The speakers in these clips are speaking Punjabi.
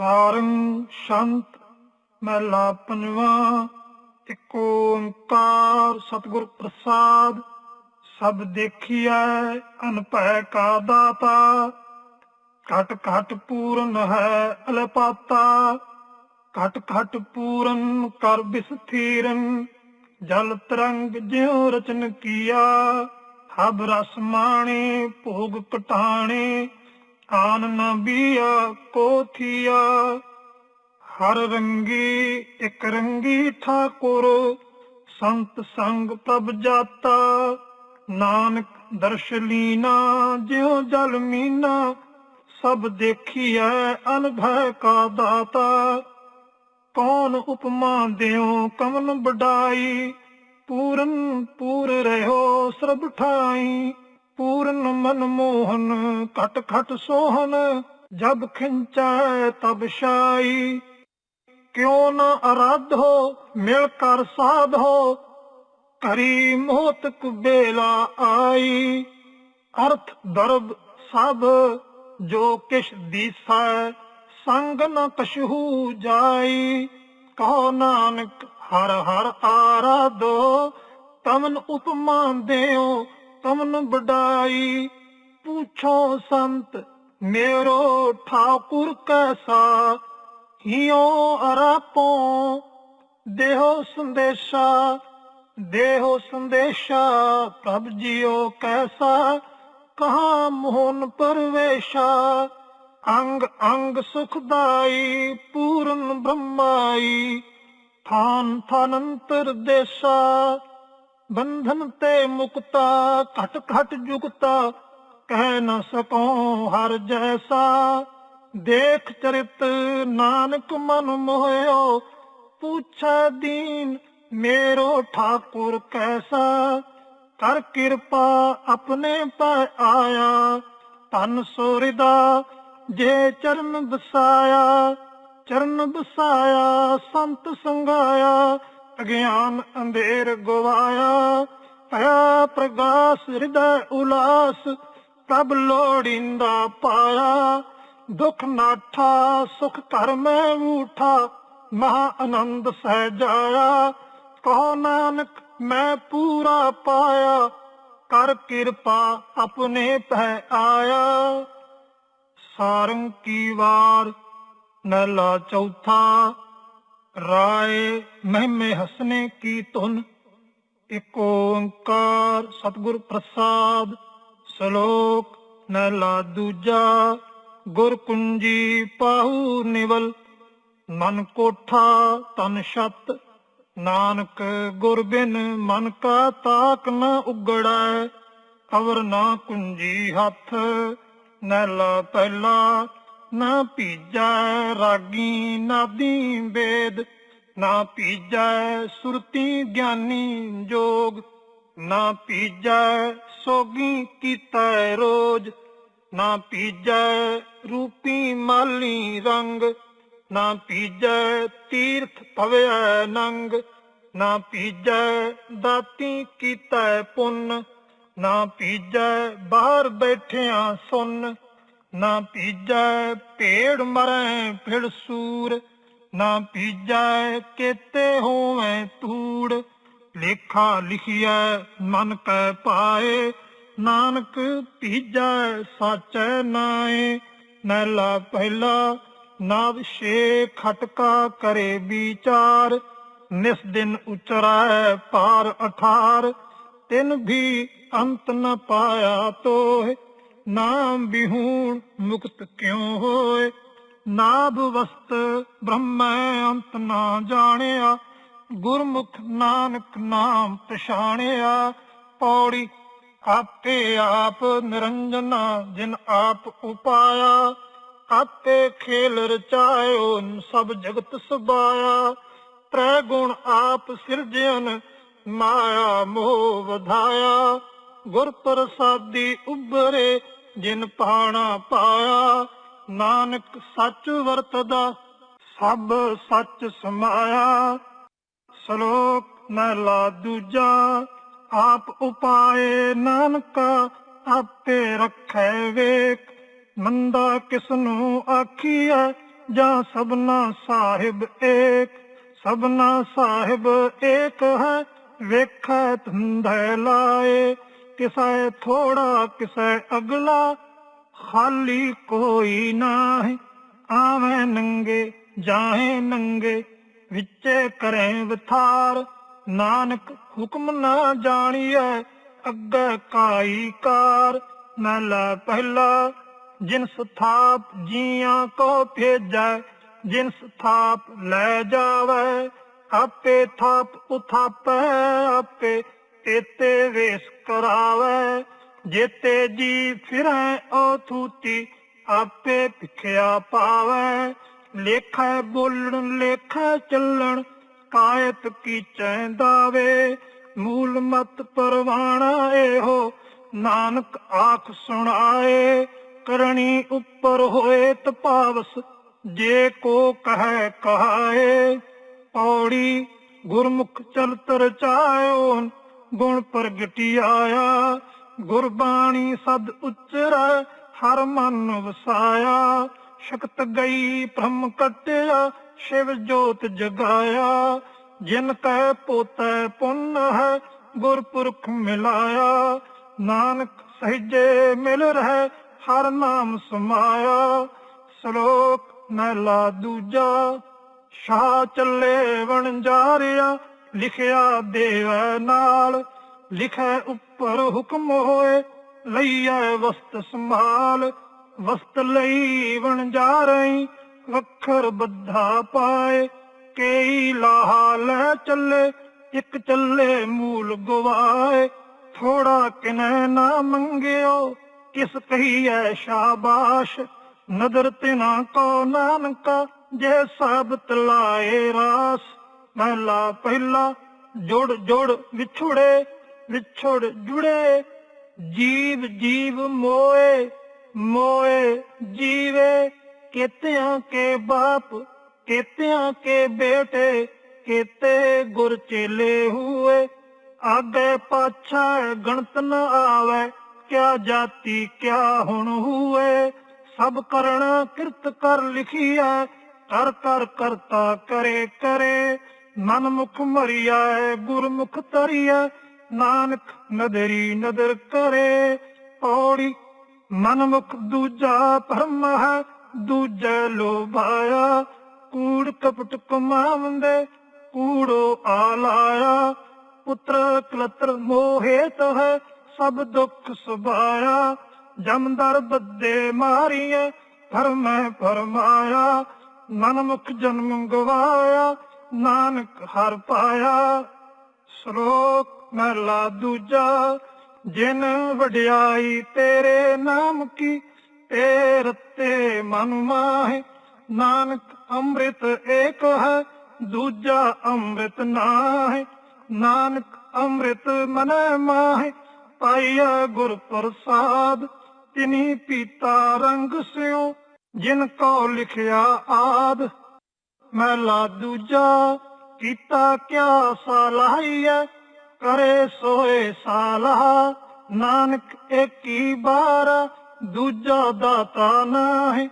ਸਾਰੰ ਸ਼ੰਤ, ਮਹਿਲਾ ਪੰਜਵਾ, ਇੱਕ ਓੰਕਾਰ ਸਤਿਗੁਰ ਪ੍ਰਸਾਦ, ਸਭ ਦੇਖੀਐ ਅਨਭੈ ਕਾ ਦਾਤਾ, ਘਟ ਘਟ ਪੂਰਨ ਹੈ ਅਲਪਾਤਾ, ਘਟ ਘਟ ਪੂਰਨ ਕਰ ਬਿਸਥੀਰਨ, ਜਲ ਤਰੰਗ ਜਿਉ ਰਚਨ ਕੀਆ ਹਬ ਰਸ ਮਾਣੇ, ਭੋਗ ਕਟਾਣੇ ਆਨ ਨ ਬੀਆ ਕੋ ਹਰ ਰੰਗੀ, ਇਕ ਰੰਗੀ ਠਾਕੁਰ, ਸੰਤ ਸੰਗ ਪ੍ਰਭ ਜਾਤਾ। ਨਾਨਕ ਦਰਸ਼ ਲੀਨਾ, ਜਿਉ ਜਲ ਮੀਨਾ, ਸਭ ਦੇਖੀਐ ਅਨਭੈ ਕਾ ਦਾਤਾ। ਕੌਣ ਉਪਮਾ ਦਿਓ ਕਮਨ ਬਡਾਈ ਪੂਰਨ ਪੂਰ ਰਹਿਓ ਸਰਬ ਠਾਈ। ਪੂਰਨ ਮਨ ਮੋਹਨ ਘਟ ਘਟ ਸੋਹਨ ਜਬ ਖਿੰਚੈ ਤਬ ਸ਼ਾਈ ਕਿਉ ਨ ਹੋ, ਮਿਲ ਕਰ ਸਾਧੋ ਕਰੀ ਮੋਤ ਕੁਬੇਲਾ ਆਈ। ਅਰਥ ਦਰਬ ਸਭ, ਜੋ ਕਿਛ ਦੀਸੈ, ਸੰਗ ਨ ਕਛੂ ਜਾਈ। ਕਹੋ ਨਾਨਕ, ਹਰ ਹਰ ਆਰਾਧੋ, ਤਮਨ ਉਪਮਾ ਦਿਓ ਤਮਨ ਬਡਾਈ ਪੁੱਛੋ ਸੰਤ, ਮੇਰੋ ਠਾਕੁਰ ਕੈਸਾ? ਹਿਓ ਅਰਾਪੋ? ਦੇਹੋ ਸੰਦੇਸ਼ਾ ਦੇਹੋ ਸੰਦੇਸ਼ਾ, ਪ੍ਰਭ ਜੀਓ ਕੈਸਾ? ਕਹਾ ਮੋਹਨ ਪਰਵੇਸ਼ਾ? ਅੰਗ ਅੰਗ ਸੁਖਦਾਈ, ਪੂਰਨ ਬ੍ਰਹਮਾਈ, ਥਾਨ ਥਾਨੰਤਰ ਦੇਸ਼ਾ। ਬੰਧਨ ਤੇ ਮੁਕਤਾ, ਘਟ ਘਟ ਜੁਗਤਾ, ਕਹਿ ਨਾ ਸਕੋ ਹਰ ਜੈਸਾ। ਦੇਖ ਚਰਿਤ ਨਾਨਕ ਮਨ ਮੋਹਿਓ, ਪੁੱਛੈ ਦੀਨ ਮੇਰੋ ਠਾਕੁਰ ਕੈਸਾ। ਕਰ ਕਿਰਪਾ ਆਪਣੇ ਪੈ ਆਇਆ ਤਨ ਸੋਰਿਦਾ ਜੇ ਚਰਨ ਬਸਾਇਆ ਚਰਨ ਬਸਾਇਆ ਸੰਤ ਸੰਗਾਇਆ ਅਗਿਆਨ ਅੰਧੇਰ ਗਵਾਇਆ। ਭਇਆ ਪ੍ਰਗਾਸ ਹਿਰਦੈ ਉਲਾਸ, ਪ੍ਰਭ ਲੋੜਿੰਦਾ ਪਾਇਆ। ਦੁਖ ਨਾਠਾ, ਸੁਖ ਘਰ ਮੈਂ ਉਠਾ ਮਹਾ ਆਨੰਦ ਸਹਿ ਜਾਇਆ ਕਹੋ ਨਾਨਕ, ਮੈਂ ਪੂਰਾ ਪਾਇਆ। ਕਰ ਕਿਰਪਾ ਆਪਣੇ ਪੈ ਆਇਆ। ਸਾਰੰਗ ਕੀ ਵਾਰ ਨਲਾ ਚੌਥਾ ਰਾਏ ਮਹਿਮੇ ਹਸਨੇ ਕੀ ਧੁਨ, ਇਕ ਓੰਕਾਰ ਸਤਿਗੁਰ ਪ੍ਰਸਾਦ, ਸ਼ਲੋਕ ਨਲਾ ਦੂਜਾ, ਗੁਰ ਕੁੰਜੀ ਪਾਹੂ ਨਿਵਲ, ਮਨ ਕੋਠਾ ਤਨ ਛਤ, ਨਾਨਕ ਗੁਰ ਬਿਨ ਮਨ ਕਾ ਤਾਕ ਨ ਉਗੜੈ, ਅਵਰ ਨਾ ਕੁੰਜੀ ਹੱਥ ਨੈਲਾ ਪਹਿਲਾ ਨਾ ਭੀਜੈ ਰਾਗੀ ਨਾਦੀ ਵੇਦ ਨਾ ਭੀਜੈ ਸੁਰਤੀ ਗਿਆਨੀ ਜੋਗ, ਨਾ ਭੀਜੈ ਸੋਗੀ ਕੀਤਾ ਰੋਜ, ਨਾ ਭੀਜੈ ਰੂਪੀ ਮਾਲੀ ਰੰਗ, ਨਾ ਭੀਜੈ ਤੀਰਥ ਭਵਿਆ ਨੰਗ, ਨਾ ਭੀਜੈ ਦਾਤੀ ਕੀਤਾ ਪੁੰਨ, ਨਾ ਭੀਜੈ ਬਾਹਰ ਬੈਠਿਆਂ ਸੁਨ। ਨਾ ਭੀਜੈ ਭੇੜ ਮਰੈ ਫਿਰ ਸੂਰ, ਨਾ ਭੀਜੈ ਕੇਤੇ ਹੋਵੇਂ ਤੂੜ ਲੇਖਾ ਲਿਖਿਆ ਮਨ ਕੈ ਪਾਏ ਨਾਨਕ ਭੀਜੈ ਸਾਚੈ ਨਾਏ। ਨੈਲਾ ਪਹਿਲਾ ਨਾਦ ਛੇ ਖਟਕਾ ਕਰੇ ਵਿਚਾਰ, ਨਿਸ ਦਿਨ ਉਚਰੈ ਪਾਰ ਅਠਾਰ। ਤਿਨ ਵੀ ਅੰਤ ਨ ਪਾਇਆ ਤੋਏ ਨਾਮ ਬਿਹੂਣ ਮੁਕਤ ਕਿਉ ਹੋਏ? ਨਾਭ ਵਸਤ ਬ੍ਰਹਮੈ ਅੰਤ ਨਾ ਜਾਣਿਆ। ਗੁਰਮੁਖ ਨਾਨਕ ਨਾਮ ਪਛਾਣਿਆ। ਪੌੜੀ ਆਪੇ ਆਪ ਨਿਰੰਜਨਾ, ਜਿਨ ਆਪ ਉਪਾਇਆ। ਆਪੇ ਖੇਲ ਰਚਾਇਓ ਸਭ ਜਗਤ ਸਬਾਇਆ ਤ੍ਰੈ ਗੁਣ ਆਪ ਸਿਰਜਨ ਮਾਇਆ ਮੋਹ ਵਧਾਇਆ। ਗੁਰ ਪ੍ਰਸਾਦੀ ਉਬਰੇ ਜਿਨ ਪਾਣਾ ਪਾਇਆ, ਨਾਨਕ ਸੱਚ ਵਰਤਦਾ, ਸਭ ਸੱਚ ਸਮਾਇਆ। ਸ਼ਲੋਕ ਮਹਿਲਾ ਦੂਜਾ, ਆਪ ਉਪਾਏ ਨਾਨਕਾ, ਆਪੇ ਰੱਖੈ ਵੇਖ। ਮੰਦਾ ਕਿਸ ਨੂੰ ਆਖੀਐ, ਜਾਂ ਸਭਨਾ ਸਾਹਿਬ ਏਕ। ਸਭਨਾ ਸਾਹਿਬ ਏਕ ਹੈ, ਵੇਖੈ ਧੰਧੈ ਲਾਏ। ਕਿਸੈ ਥੋੜਾ, ਕਿਸੈ ਅਗਲਾ, ਖਾਲੀ ਕੋਈ ਨਾਹੀਂ। ਆਵੇਂ ਨੰਗੇ, ਜਾਹੇ ਨੰਗੇ, ਵਿੱਚੇ ਕਰੇ ਵਿਥਾਰ। ਨਾਨਕ ਹੁਕਮ ਨਾ ਜਾਣੀਐ, ਅੱਗੇ ਕਾਈ ਕਾਰ। ਮਹਿਲਾ ਪਹਿਲਾ, ਜਿਨ ਸਥਾਪ ਜੀਆਂ ਕੋ ਭੇਜੈ, ਜਿਨ ਸਥਾਪ ਲੈ ਜਾਵੇ, ਆਪੇ ਥਾਪ ਉਥਾਪੈ, ਆਪੇ ਤੇਤੇ ਵੇਸ ਕਰਾਵੇ ਜੇਤੇ ਜੀ ਫਿਰੈ ਓ ਥੂਤੀ ਆਪੇ ਭਿਖਿਆ ਪਾਵੇ। ਲੇਖੈ ਬੋਲਣ, ਲੇਖੈ ਚੱਲਣ, ਕਾਇਤ ਕੀ ਚੈਂਦਾਵੇ। ਮੂਲ ਮਤ ਪਰਵਾਣਾ ਇਹੋ, ਨਾਨਕ ਆਖ ਸੁਣਾਏ। ਕਰਨੀ ਉੱਪਰ ਹੋਏ ਤਪਾਵਸ, ਜੇ ਕੋ ਕਹੈ ਕਹਾਏ। ਪੌੜੀ ਗੁਰਮੁਖ ਚਲਤ ਰਚਾਇਓ ਗੁਣ ਪ੍ਰਗਟੀ ਆਇਆ, ਗੁਰਬਾਣੀ ਸਦ ਉਚਰੈ, ਹਰ ਮਨ ਵਸਾਇਆ। ਸ਼ਕਤ ਗਈ ਬ੍ਰਹਮ ਕਟਿਆ, ਸ਼ਿਵ ਜੋਤ ਜਗਾਇਆ। ਜਿਨ ਕੈ ਪੋਤੈ ਪੁੰਨ ਹੈ, ਗੁਰਪੁਰਖ ਮਿਲਾਇਆ। ਨਾਨਕ ਸਹਿਜੇ ਮਿਲ ਰਹਿ, ਹਰ ਨਾਮ ਸਮਾਇਆ। ਸ਼ਲੋਕ ਮਹਿਲਾ ਦੂਜਾ, ਸ਼ਾਹ ਚੱਲੇ ਵਣਜਾਰਿਆ ਲਿਖਿਆ ਦੇਵੈ ਨਾਲ, ਲਿਖੈ ਉੱਪਰ ਹੁਕਮ ਹੋਏ, ਲਈਐ ਵਸਤ ਸੰਭਾਲ, ਵਸਤ ਲਈ ਵਣ ਜਾ ਰਹੀ, ਵਖਰ ਬੱਧਾ ਪਾਏ, ਕਈ ਲਾਹਾ ਲੈ ਚੱਲੇ, ਇੱਕ ਚੱਲੇ ਮੂਲ ਗਵਾਏ, ਥੋੜਾ ਕਿਨੈ ਨਾ ਮੰਗਿਓ, ਕਿਸ ਕਹੀਐ ਸ਼ਾਬਾਸ਼, ਨਦਰ ਤਿਨਾ ਕੋ ਨਾਨਕਾ, ਜੇ ਸਾਬਤ ਲਾਏ ਰਾਸ। ਮਹਲਾ ਪਹਿਲਾ, ਜੁੜ ਜੁੜ ਵਿਛੋੜੇ, ਵਿਛੋੜ ਜੁੜੇ, ਜੀਵ ਜੀਵ ਮੋਏ ਮੋਏ ਜੀਵੇ, ਕਿਤਿਆਂ ਕੇ ਬਾਪ, ਕਿਤਿਆਂ ਕੇ ਬੇਟੇ, ਕਿਤੇ ਗੁਰ ਚੇਲੇ ਹੋਏ, ਆਗੇ ਪਾਛਾ ਗਣਤ ਨ ਆਵੇ, ਕਿਆ ਜਾਤੀ ਕਿਆ ਹੁਣ ਹੋਏ, ਸਭ ਕਰਣਾ ਕਿਰਤ ਕਰ ਲਿਖੀਐ ਕਰ ਕਰ ਕਰਤਾ ਕਰੇ ਕਰੇ ਮਨ ਮੁਖ ਮਰੀਐ ਗੁਰਮੁਖ ਤਰੀਐ ਨਾਨਕ ਨਦਰੀ ਨਦਰ ਕਰੇ ਪੌੜੀ ਮਨ ਮੁਖ ਦੂਜਾ ਭਰਮ ਹੈ, ਦੂਜੇ ਲੋਭਾਇਆ। ਕੂੜ ਕਪਟ ਕਮਾਵੰਦੇ ਕੂੜੋ ਆਲਾਇਆ। ਪੁੱਤਰ ਕਲਤਰ ਮੋਹਿਤ ਹੈ, ਸਭ ਦੁੱਖ ਸੁਭਾਇਆ। ਜਮਦਰ ਬੱਦੇ ਮਾਰੀਏ ਫਰਮੈ ਫਰਮਾਇਆ ਮਨ ਮੁਖ ਜਨਮ ਗਵਾਇਆ ਨਾਨਕ ਹਰ ਪਾਇਆ, ਸ਼ਲੋਕ ਮਹਲਾ ਦੂਜਾ, ਜਿਨ ਵਡਿਆਈ ਤੇਰੇ ਨਾਮ ਕੀ, ਤੇ ਰਤੇ ਮਨ ਮਾਹੇ, ਨਾਨਕ ਅੰਮ੍ਰਿਤ ਏਕ ਹੈ, ਦੂਜਾ ਅੰਮ੍ਰਿਤ ਨਾਹੀ, ਨਾਨਕ ਅੰਮ੍ਰਿਤ ਮਨ ਮਾਹੇ, ਪਾਇਆ ਗੁਰ ਪ੍ਰਸਾਦ, ਤਿਨੀ ਪੀਤਾ ਰੰਗ ਸਿਓ ਜਿਨ ਕੋ ਲਿਖਿਆ ਆਦ। ਮਹਿਲਾ ਦੂਜਾ ਕੀਤਾ ਕਿਆ ਸਲਾਹੀਐ? ਕਰੇ ਸੋਏ ਸਾਲਹ, ਨਾਨਕ ਏਕੀ ਬਾਰ, ਦੂਜਾ ਦਾਤਾ ਨਾਹੀ।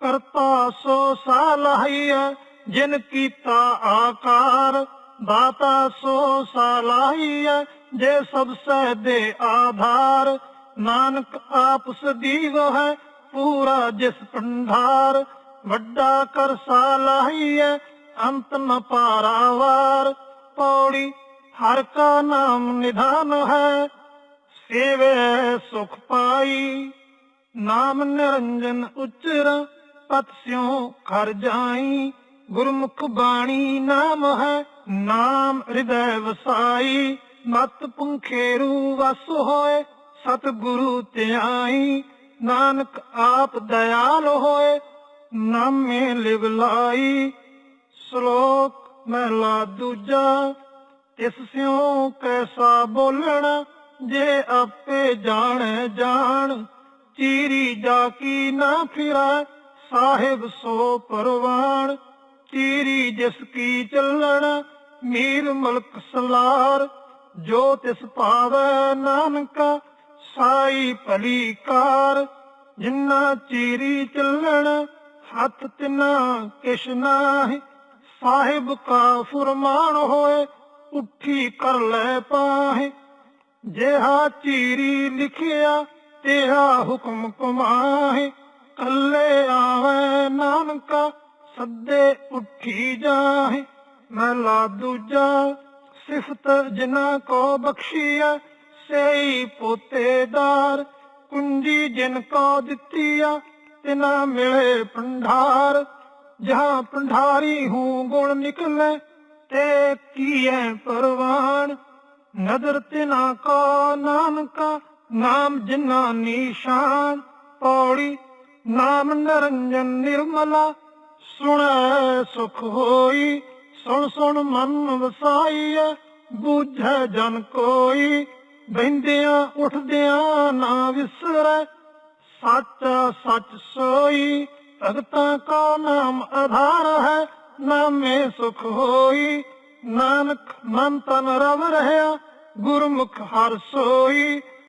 ਕਰਤਾ ਸੋ ਸਲਾਹੀਐ, ਜਿਨ ਕੀਤਾ ਆਕਾਰ। ਦਾਤਾ ਸੋ ਸਲਾਹੀਐ, ਜੇ ਸਭ ਸਹਿ ਦੇ ਆਧਾਰ। ਨਾਨਕ ਆਪਸ ਸਦੀਵ ਹੈ ਪੂਰਾ ਜਿਸ ਪੰਧਾਰ ਵੱਡਾ ਕਰ ਸਲਾਹੀਐ ਅੰਤ ਨ ਪਾਰਾਵਾਰ। ਪੌੜੀ ਹਰ ਕਾ ਨਾਮ ਨਿਧਾਨ ਹੈ, ਸੇਵੇ ਸੁਖ ਪਾਈ। ਨਾਮ ਨਿਰੰਜਨ ਉਚਰ, ਪਤ ਸਿਉ ਖਰ ਜਾਈ। ਗੁਰਮੁਖ ਬਾਣੀ ਨਾਮ ਹੈ, ਨਾਮ ਹਿਰਦੈ ਵਸਾਈ। ਮਤ ਪੁੰਖੇਰੂ ਵਸ ਹੋਏ ਸਤ ਗੁਰੂ ਧਿਆਈ। ਨਾਨਕ ਆਪ ਦਇਆਲ ਹੋਏ ਨਾਮੇ ਲਿਵ ਲਾਈ, ਸ਼ਲੋਕ ਮਹਿਲਾ ਦੂਜਾ ਇਸ ਸਿਉ ਕੈਸਾ ਬੋਲਣਾ, ਜੇ ਆਪੇ ਜਾਣੈ ਜਾਣ, ਚੀਰੀ ਜਾ ਕੀ ਨਾ ਫਿਰੈ, ਸਾਹਿਬ ਸੋ ਪਰਵਾਣ, ਚੀਰੀ ਜਿਸ ਕੀ ਚੱਲਣ, ਮੀਰ ਮਲਕ ਸਲਾਰ, ਜੋ ਤਿਸ ਪਾਵੈ ਨਾਨਕਾ, ਸਾਈ ਭਲੀ ਕਾਰ, ਜਿੰਨਾ ਚੀਰੀ ਚੱਲਣ ਹੱਥ ਤਿਨਾ ਕਿਛ ਨਾਹੀ, ਸਾਹਿਬ ਕਾ ਫੁਰਮਾਨ ਹੋਏ, ਉੱਠੀ ਕਰ ਲੈ ਪਾਹੇ। ਜਿਹਾ ਚੀਰੀ ਲਿਖਿਆ ਤੇਰਾ ਹੁਕਮ ਕਮਾਹੇ। ਕੱਲੇ ਆਵੇ ਨਾਨਕਾ, ਸੱਦੇ ਉੱਠੀ ਜਾਹੇ। ਮਹਲਾ ਦੂਜਾ, ਸਿਫਤ ਜਿਨਾ ਕੋ ਬਖਸ਼ੀਆ ਸਈ ਪੋਤੇਦਾਰ। ਕੁੰਜੀ ਜਿਨ ਕੋ ਦਿੱਤੀਆ ਤਿਨਾ ਮਿਲੇ ਭੰਡਾਰ, ਜਹਾਂ ਭੰਡਾਰੀ ਹੂੰ ਗੁਣ ਨਿਕਲੇ, ਤੇ ਕੀਏ ਪਰਵਾਨ? ਨਦਰ ਤਿਨਾ ਕਾ ਨਾਨਕਾ, ਨਾਮ ਜਿਨਾ ਨਿਸ਼ਾਨ। ਪੌੜੀ, ਨਾਮ ਨਰੰਜਨ ਨਿਰਮਲਾ, ਸੁਣੈ ਸੁਖ ਹੋਈ, ਸੁਣ ਸੁਣ ਮਨ ਵਸਾਈਐ, ਬੂਝੈ ਜਨ ਕੋਈ। ਬਹਿੰਦਿਆਂ, ਉਠਦਿਆਂ ਨਾ ਵਿਸਰੈ ਸੱਚ ਸੱਚ ਸੋਈ, ਭਗਤਾਂ ਕੋ ਨਾਮ ਆਧਾਰ ਹੈ, ਨਾਮੇ ਸੁਖ ਹੋਈ। ਨਾਨਕ ਮਨ ਤਨ ਰਵ ਰਹਿਆ, ਗੁਰਮੁਖ ਹਰ ਸੋਈ।